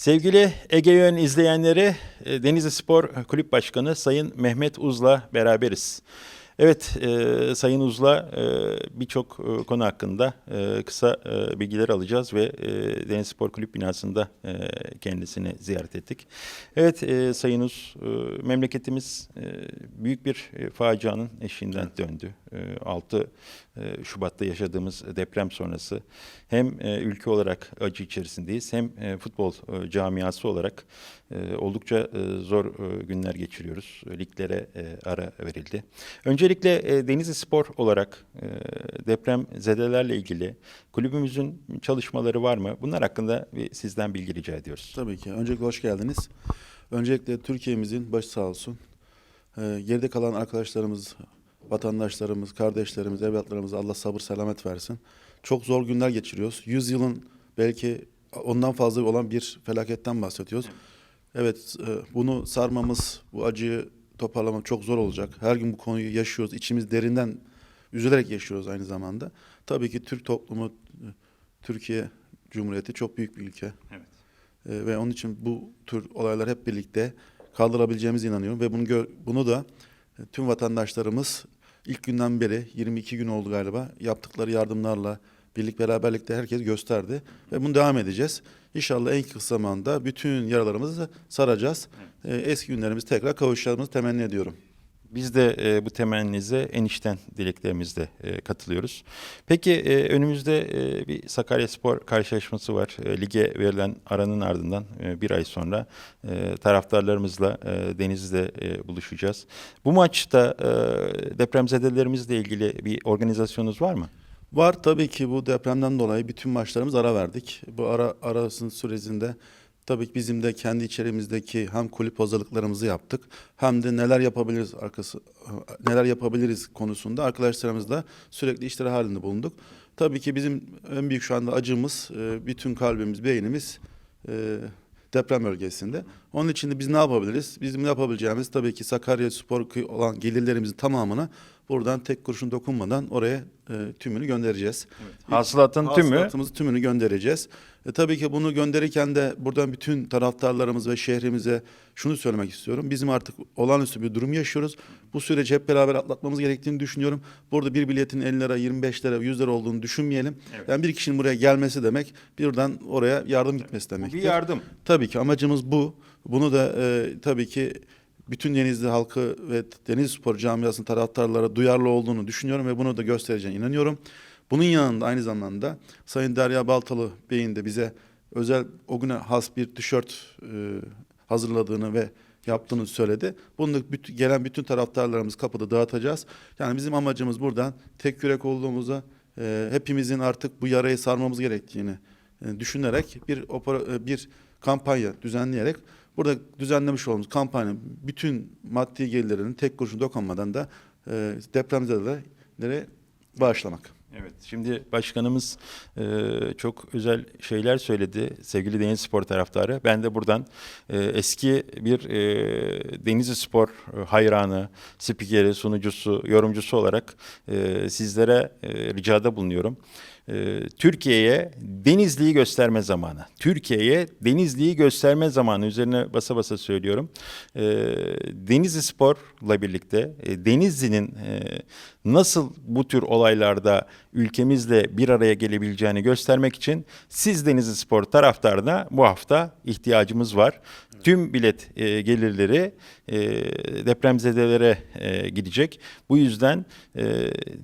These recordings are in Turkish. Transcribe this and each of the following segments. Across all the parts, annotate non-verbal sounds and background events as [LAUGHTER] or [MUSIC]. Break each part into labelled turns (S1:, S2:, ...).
S1: Sevgili Ege Yön izleyenleri, e, Denizli Spor Kulüp Başkanı Sayın Mehmet Uz'la beraberiz. Evet, e, Sayın Uz'la e, birçok e, konu hakkında e, kısa e, bilgiler alacağız ve e, Denizli Spor Kulüp binasında e, kendisini ziyaret ettik. Evet, e, Sayın Uz, e, memleketimiz e, büyük bir e, facianın eşiğinden döndü. E, 6 e, Şubat'ta yaşadığımız deprem sonrası hem e, ülke olarak acı içerisindeyiz hem e, futbol e, camiası olarak e, oldukça e, zor e, günler geçiriyoruz. Liglere e, ara verildi. Öncelikle e, Denizli Spor olarak e, deprem zedelerle ilgili kulübümüzün çalışmaları var mı? Bunlar hakkında sizden bilgi rica ediyoruz.
S2: Tabii ki. Öncelikle hoş geldiniz. Öncelikle Türkiye'mizin başı sağ olsun. Geride kalan arkadaşlarımız, vatandaşlarımız, kardeşlerimiz, evlatlarımıza Allah sabır selamet versin. Çok zor günler geçiriyoruz. 100 yılın belki ondan fazla olan bir felaketten bahsediyoruz. Evet, e, bunu sarmamız, bu acıyı toparlamak çok zor olacak. Her gün bu konuyu yaşıyoruz. İçimiz derinden üzülerek yaşıyoruz aynı zamanda. Tabii ki Türk toplumu, e, Türkiye Cumhuriyeti çok büyük bir ülke.
S1: Evet.
S2: Ee, ve onun için bu tür olaylar hep birlikte kaldırabileceğimize inanıyorum ve bunu gör- bunu da tüm vatandaşlarımız ilk günden beri 22 gün oldu galiba yaptıkları yardımlarla birlik beraberlikte herkes gösterdi ve bunu devam edeceğiz. İnşallah en kısa zamanda bütün yaralarımızı saracağız. Ee, eski günlerimiz tekrar kavuşacağımızı temenni ediyorum.
S1: Biz de e, bu temenninize en içten dileklerimizle e, katılıyoruz. Peki e, önümüzde e, bir Sakaryaspor karşılaşması var. E, lige verilen aranın ardından e, bir ay sonra e, taraftarlarımızla e, Denizli'de e, buluşacağız. Bu maçta e, depremzedelerimizle ilgili bir organizasyonunuz var mı?
S2: Var tabii ki bu depremden dolayı bütün maçlarımız ara verdik. Bu ara arasının sürecinde tabii ki bizim de kendi içerimizdeki hem kulüp hazırlıklarımızı yaptık hem de neler yapabiliriz arkası neler yapabiliriz konusunda arkadaşlarımızla sürekli işleri halinde bulunduk. Tabii ki bizim en büyük şu anda acımız e, bütün kalbimiz, beynimiz e, deprem bölgesinde. Onun için de biz ne yapabiliriz? Bizim ne yapabileceğimiz tabii ki Sakarya Spor olan gelirlerimizin tamamını buradan tek kurşun dokunmadan oraya e, tümünü göndereceğiz.
S1: Hasılatın tümü
S2: Hasılatımızı tümünü göndereceğiz. E, tabii ki bunu gönderirken de buradan bütün taraftarlarımız ve şehrimize şunu söylemek istiyorum. Bizim artık olağanüstü bir durum yaşıyoruz. Bu süreci hep beraber atlatmamız gerektiğini düşünüyorum. Burada bir biletin 50 lira, 25 lira, 100 lira olduğunu düşünmeyelim.
S1: Evet.
S2: Yani bir kişinin buraya gelmesi demek birden oraya yardım gitmesi demek.
S1: bir yardım.
S2: Tabii ki amacımız bu. Bunu da e, tabii ki bütün Denizli halkı ve Denizli Spor camiasının taraftarlara duyarlı olduğunu düşünüyorum ve bunu da göstereceğine inanıyorum. Bunun yanında aynı zamanda Sayın Derya Baltalı Bey'in de bize özel o güne has bir tişört e, hazırladığını ve yaptığını söyledi. Bunu bütün, gelen bütün taraftarlarımız kapıda dağıtacağız. Yani bizim amacımız buradan tek yürek olduğumuza e, hepimizin artık bu yarayı sarmamız gerektiğini e, düşünerek bir opera, e, bir kampanya düzenleyerek burada düzenlemiş olduğumuz kampanya bütün maddi gelirlerin tek kuruşun dokunmadan da e, depremzedelere bağışlamak.
S1: Evet, şimdi başkanımız e, çok özel şeyler söyledi sevgili Denizli Spor taraftarı. Ben de buradan e, eski bir e, Denizli Spor e, hayranı, spikeri, sunucusu, yorumcusu olarak e, sizlere e, ricada bulunuyorum. E, Türkiye'ye Denizli'yi gösterme zamanı. Türkiye'ye Denizli'yi gösterme zamanı üzerine basa basa söylüyorum. E, Denizli Spor'la birlikte e, Denizli'nin e, nasıl bu tür olaylarda ülkemizle bir araya gelebileceğini göstermek için siz Denizli Spor taraftarına bu hafta ihtiyacımız var. Tüm bilet e, gelirleri e, depremzedelere e, gidecek. Bu yüzden e,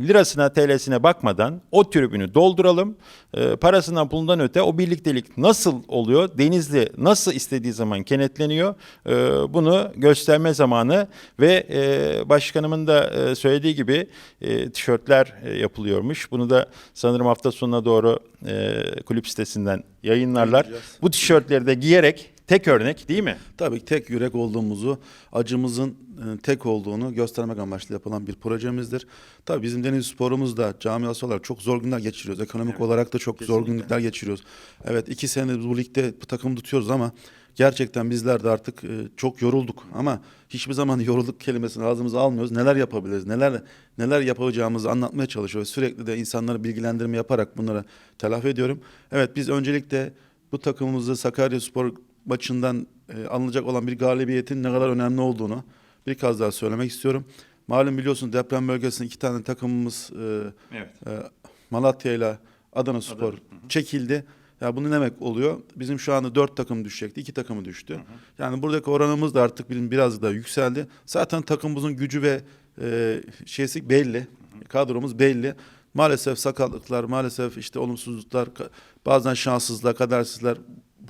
S1: lirasına TL'sine bakmadan o tribünü dolduralım. E, parasından pulundan öte o birliktelik nasıl oluyor? Denizli nasıl istediği zaman kenetleniyor? E, bunu gösterme zamanı ve e, başkanımın da e, söylediği gibi e, tişörtler e, yapılıyormuş. Bunu da sanırım hafta sonuna doğru e, kulüp sitesinden yayınlarlar. Bu tişörtleri de giyerek tek örnek değil mi?
S2: Tabii tek yürek olduğumuzu, acımızın e, tek olduğunu göstermek amaçlı yapılan bir projemizdir. Tabii bizim deniz sporumuz da camiası olarak çok zor günler geçiriyoruz. Ekonomik olarak da çok zor
S1: Kesinlikle.
S2: günler geçiriyoruz. Evet iki senedir bu ligde bu takım tutuyoruz ama gerçekten bizler de artık e, çok yorulduk. Ama hiçbir zaman [LAUGHS] yorulduk kelimesini ağzımıza almıyoruz. Neler yapabiliriz, neler neler yapacağımızı anlatmaya çalışıyoruz. Sürekli de insanları bilgilendirme yaparak bunlara telafi ediyorum. Evet biz öncelikle bu takımımızı Sakarya Spor maçından e, alınacak olan bir galibiyetin ne kadar önemli olduğunu bir kez daha söylemek istiyorum. Malum biliyorsunuz deprem bölgesinde iki tane takımımız e,
S1: Evet.
S2: e, Malatya ile Adana Spor çekildi. Ya bu ne demek oluyor? Bizim şu anda dört takım düşecekti. iki takımı düştü. Yani buradaki oranımız da artık bir- biraz da yükseldi. Zaten takımımızın gücü ve e, şeysi belli. Kadromuz belli. Maalesef sakatlıklar, maalesef işte olumsuzluklar, bazen şanssızlıklar, kadersizler.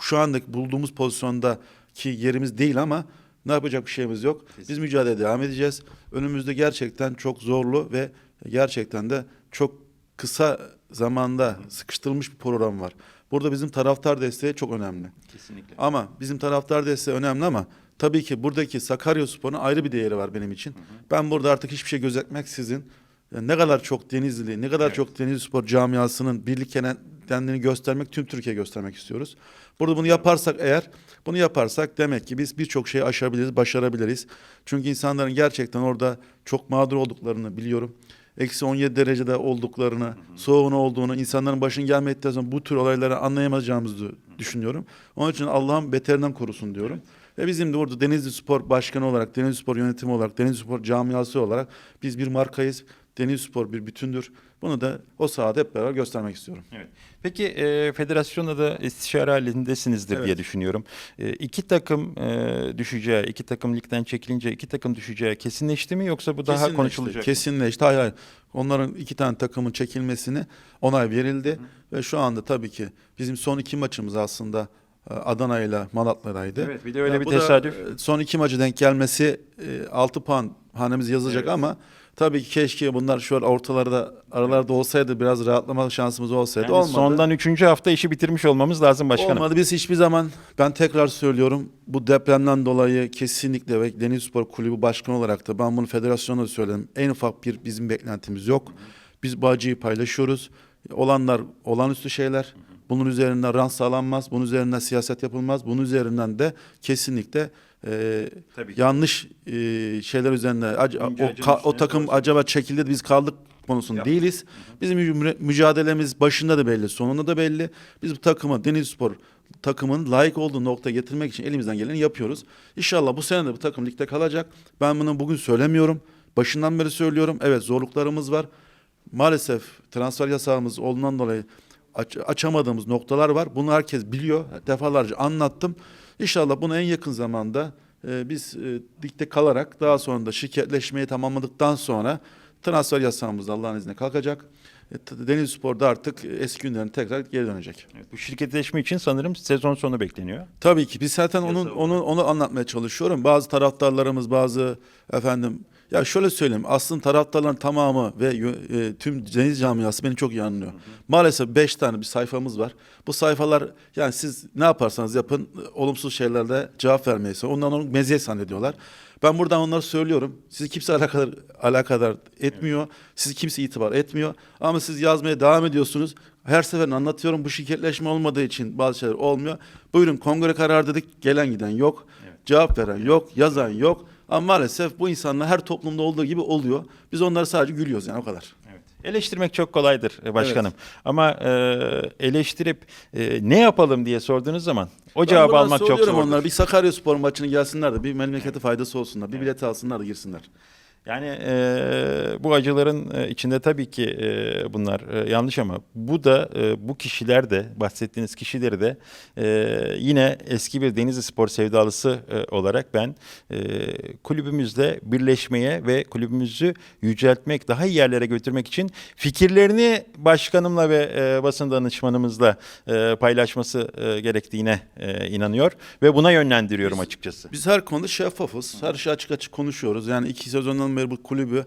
S2: Şu andaki bulduğumuz pozisyondaki yerimiz değil ama ne yapacak bir şeyimiz yok. Biz mücadeleye devam edeceğiz. Önümüzde gerçekten çok zorlu ve gerçekten de çok kısa zamanda sıkıştırılmış bir program var. Burada bizim taraftar desteği çok önemli.
S1: Kesinlikle.
S2: Ama bizim taraftar desteği önemli ama tabii ki buradaki Sakaryaspor'un ayrı bir değeri var benim için. Ben burada artık hiçbir şey gözetmeksizin ne kadar çok Denizli, ne kadar
S1: Evet.
S2: çok Denizli Spor camiasının birlik kendini göstermek, tüm Türkiye göstermek istiyoruz. Burada bunu yaparsak eğer, bunu yaparsak demek ki biz birçok şeyi aşabiliriz, başarabiliriz. Çünkü insanların gerçekten orada çok mağdur olduklarını biliyorum. Eksi 17 derecede olduklarını, soğuğun olduğunu, insanların başın gelmedikten sonra bu tür olayları anlayamayacağımızı düşünüyorum. Onun için Allah'ım beterinden korusun diyorum. Ve bizim de orada Denizli Spor Başkanı olarak, Denizli Spor yönetimi olarak, Denizli Spor camiası olarak biz bir markayız. Denizli Spor bir bütündür. Bunu da o sahada hep beraber göstermek istiyorum.
S1: Evet. Peki e, federasyonla da istişare halindesinizdir
S2: Evet.
S1: diye düşünüyorum. E, iki takım e, düşeceği, iki takım ligden çekilince iki takım düşeceği kesinleşti mi yoksa bu daha
S2: Kesinleşti,
S1: konuşulacak? mı?
S2: Kesinleşti. Hayır hayır. Onların iki tane takımın çekilmesini onay verildi. Ve şu anda tabii ki bizim son iki maçımız aslında Adana ile Malatya'daydı.
S1: Evet, bir de öyle
S2: Ya
S1: bir
S2: da,
S1: tesadüf.
S2: e, son iki maçı denk gelmesi 6 puan hanemize yazacak
S1: Evet.
S2: ama tabii ki keşke bunlar şu an ortalarda aralarda olsaydı biraz rahatlama şansımız olsaydı.
S1: Yani
S2: Olmadı.
S1: sondan üçüncü hafta işi bitirmiş olmamız lazım başkanım.
S2: Olmadı. Biz hiçbir zaman ben tekrar söylüyorum bu depremden dolayı kesinlikle ve Deniz Spor Kulübü Başkanı olarak da ben bunu federasyona da söyledim. En ufak bir bizim beklentimiz yok. Biz bu acıyı paylaşıyoruz. Olanlar olağanüstü şeyler. Bunun üzerinden rant sağlanmaz. Bunun üzerinden siyaset yapılmaz. Bunun üzerinden de kesinlikle e,
S1: Tabii ki.
S2: yanlış e, şeyler üzerine ac- o,
S1: acının
S2: ka- o
S1: üstüne
S2: takım
S1: koysun.
S2: acaba çekildi de biz kaldık konusunda değiliz. Bizim mü- mücadelemiz başında da belli, sonunda da belli. Biz bu takımı Denizlispor takımın layık olduğu noktaya getirmek için elimizden geleni yapıyoruz. İnşallah bu sene de bu takım ligde kalacak. Ben bunu bugün söylemiyorum. Başından beri söylüyorum. Evet zorluklarımız var. Maalesef transfer yasağımız olduğundan dolayı aç- açamadığımız noktalar var. Bunu herkes biliyor. Defalarca anlattım. İnşallah bunu en yakın zamanda e, biz e, ligde kalarak daha sonra da şirketleşmeyi tamamladıktan sonra transfer yasağımız da Allah'ın izniyle kalkacak. E, Denizli Spor'da artık eski günlerine tekrar geri dönecek.
S1: Evet, bu şirketleşme için sanırım sezon sonu bekleniyor.
S2: Tabii ki biz zaten onun onu onu anlatmaya çalışıyorum. Bazı taraftarlarımız bazı efendim ya şöyle söyleyeyim aslında taraftarların tamamı ve e, tüm deniz camiası beni çok iyi anlıyor. Maalesef beş tane bir sayfamız var. Bu sayfalar yani siz ne yaparsanız yapın e, olumsuz şeylerde cevap vermeyiz. Ondan onu meziyet zannediyorlar. Ben buradan onları söylüyorum. Sizi kimse alakadar, alakadar etmiyor. Sizi kimse itibar etmiyor. Ama siz yazmaya devam ediyorsunuz. Her seferinde anlatıyorum bu şirketleşme olmadığı için bazı şeyler olmuyor. Buyurun kongre kararı dedik gelen giden yok.
S1: Evet.
S2: Cevap veren yok, yazan yok. Ama maalesef bu insanlar her toplumda olduğu gibi oluyor. Biz onları sadece gülüyoruz yani o kadar.
S1: Evet. Eleştirmek çok kolaydır e, başkanım. Ama e, eleştirip e, ne yapalım diye sorduğunuz zaman o
S2: Ben
S1: cevabı almak çok zor.
S2: onlara bir Sakarya Spor maçını gelsinler de bir memlekete faydası olsunlar. Bir bilet alsınlar da girsinler.
S1: Yani e, bu acıların e, içinde tabii ki e, bunlar e, yanlış ama bu da e, bu kişiler de bahsettiğiniz kişileri de e, yine eski bir Denizli Spor sevdalısı e, olarak ben e, kulübümüzle birleşmeye ve kulübümüzü yüceltmek, daha iyi yerlere götürmek için fikirlerini başkanımla ve e, basın danışmanımızla e, paylaşması e, gerektiğine e, inanıyor ve buna yönlendiriyorum açıkçası.
S2: Biz her konuda şeffafız. Her şey açık açık konuşuyoruz. Yani iki sezondan beri bu kulübü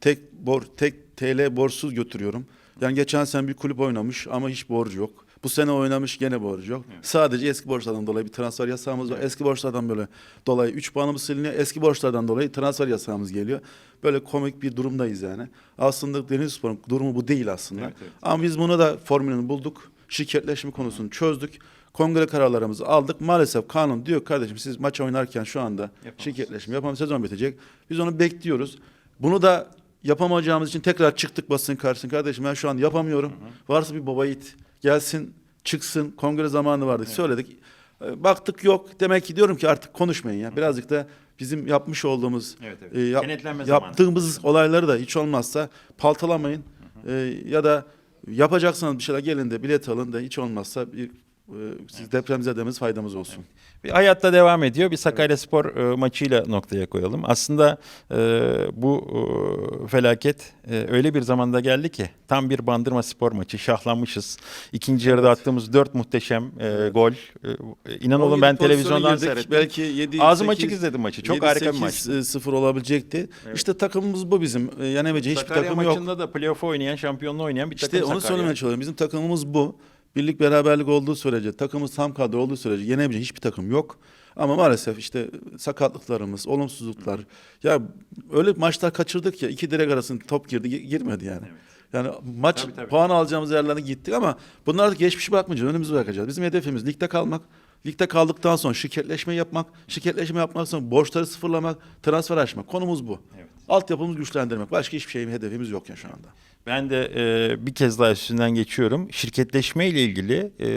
S2: tek bor tek TL borçsuz götürüyorum. Yani geçen sene bir kulüp oynamış ama hiç borcu yok. Bu sene oynamış gene borcu yok. Sadece eski borçlardan dolayı bir transfer yasağımız var. Eski borçlardan böyle dolayı 3 puanımız siliniyor. Eski borçlardan dolayı transfer yasağımız geliyor. Böyle komik bir durumdayız yani. Aslında Denizlispor'un durumu bu değil aslında.
S1: Evet, evet.
S2: Ama biz bunu da formülünü bulduk. Şirketleşme konusunu çözdük. Kongre kararlarımızı aldık. Maalesef kanun diyor kardeşim siz maç oynarken şu anda şirketleşme yapalım sezon bitecek. Biz onu bekliyoruz. Bunu da yapamayacağımız için tekrar çıktık basın karşısına. Kardeşim ben şu an yapamıyorum. Varsa bir baba yiğit gelsin çıksın. Kongre zamanı vardı. Söyledik. E, baktık yok. Demek ki diyorum ki artık konuşmayın ya. Birazcık da bizim yapmış olduğumuz
S1: Evet, evet.
S2: e, yap-
S1: Kenetlenme zamanı.
S2: yaptığımız olayları da hiç olmazsa paltalamayın. E, ya da yapacaksanız bir şeyler gelin de bilet alın da hiç olmazsa bir siz depremzedemiz faydamız olsun.
S1: Bir hayatta devam ediyor. Bir Sakaryaspor e, maçıyla noktaya koyalım. Aslında e, bu e, felaket öyle bir zamanda geldi ki tam bir bandırma spor maçı. Şahlanmışız. İkinci yarıda attığımız dört muhteşem e, gol. İnan olun ben
S2: 17 pozisyona
S1: televizyondan seyrettim.
S2: Belki 7
S1: Ağzım açık izledim maçı. Çok harika bir maçtı.
S2: 0 olabilecekti. İşte takımımız bu bizim. E, Yenemeyeceği hiçbir
S1: Sakarya
S2: takım yok.
S1: maçında da playoff oynayan, şampiyonluğu oynayan bir takım
S2: İşte onu
S1: Sakarya.
S2: söylemeye çalışıyorum. Bizim takımımız bu. Birlik beraberlik olduğu sürece, takımımız tam kadro olduğu sürece yenebileceği hiçbir takım yok. Ama maalesef işte sakatlıklarımız, olumsuzluklar. Ya öyle maçlar kaçırdık ya iki direk arasında top girdi gi- girmedi yani. Yani maç
S1: Tabii, tabii.
S2: puan alacağımız yerlere gittik ama bunlar da geçmişi bırakmayacağız. Önümüzü bırakacağız. Bizim hedefimiz ligde kalmak. Ligde kaldıktan sonra şirketleşme yapmak. Şirketleşme yapmak sonra borçları sıfırlamak, transfer açmak. Konumuz bu.
S1: Evet.
S2: Altyapımızı güçlendirmek. Başka hiçbir şeyim hedefimiz yok ya şu anda.
S1: Ben de e, bir kez daha üstünden geçiyorum. Şirketleşme ile ilgili e,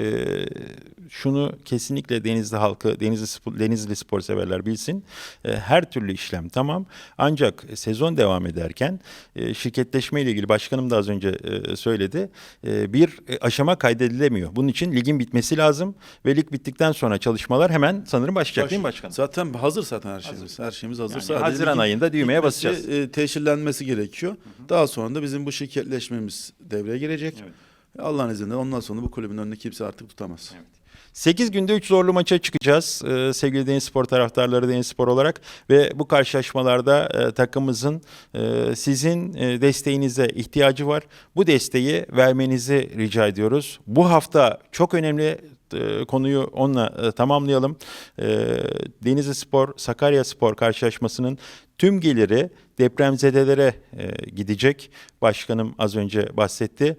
S1: şunu kesinlikle Denizli halkı, Denizli spor, Denizli spor severler bilsin. E, her türlü işlem tamam. Ancak sezon devam ederken e, şirketleşme ile ilgili başkanım da az önce e, söyledi. E, bir e, aşama kaydedilemiyor. Bunun için ligin bitmesi lazım ve lig bittikten sonra çalışmalar hemen sanırım başlayacak değil mi başkanım?
S2: Zaten hazır zaten her şeyimiz. Her şeyimiz hazır.
S1: Yani Haziran ayında düğmeye
S2: bitmesi,
S1: basacağız.
S2: E, teşhirlenmesi gerekiyor. Daha sonra da bizim bu şirketleşmemiz devreye girecek.
S1: Evet.
S2: Allah'ın izniyle ondan sonra bu kulübün önünde kimse artık tutamaz.
S1: 8 günde 3 zorlu maça çıkacağız e, sevgili Deniz Spor taraftarları Deniz Spor olarak ve bu karşılaşmalarda e, takımımızın e, sizin e, desteğinize ihtiyacı var. Bu desteği vermenizi rica ediyoruz. Bu hafta çok önemli e, konuyu onunla e, tamamlayalım. E, Denizli Spor Sakarya Spor karşılaşmasının tüm geliri depremzedelere gidecek. Başkanım az önce bahsetti.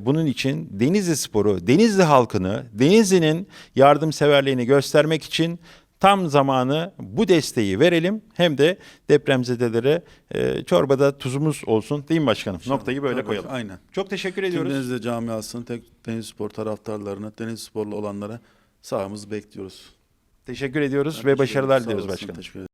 S1: Bunun için Denizli Spor'u, Denizli halkını, Denizli'nin yardımseverliğini göstermek için tam zamanı bu desteği verelim. Hem de depremzedelere e, çorbada tuzumuz olsun değil mi başkanım? Noktayı böyle
S2: Tabii,
S1: koyalım.
S2: Aynen.
S1: Çok teşekkür
S2: Tüm
S1: ediyoruz.
S2: Denizli camiasını, tek Deniz Spor taraftarlarını, Deniz Sporlu olanlara sahamızı bekliyoruz.
S1: Teşekkür ediyoruz
S2: Ben
S1: ve
S2: teşekkür
S1: başarılar.
S2: Sağ
S1: diliyoruz
S2: olasın,
S1: başkanım.
S2: Teşekkür ederim.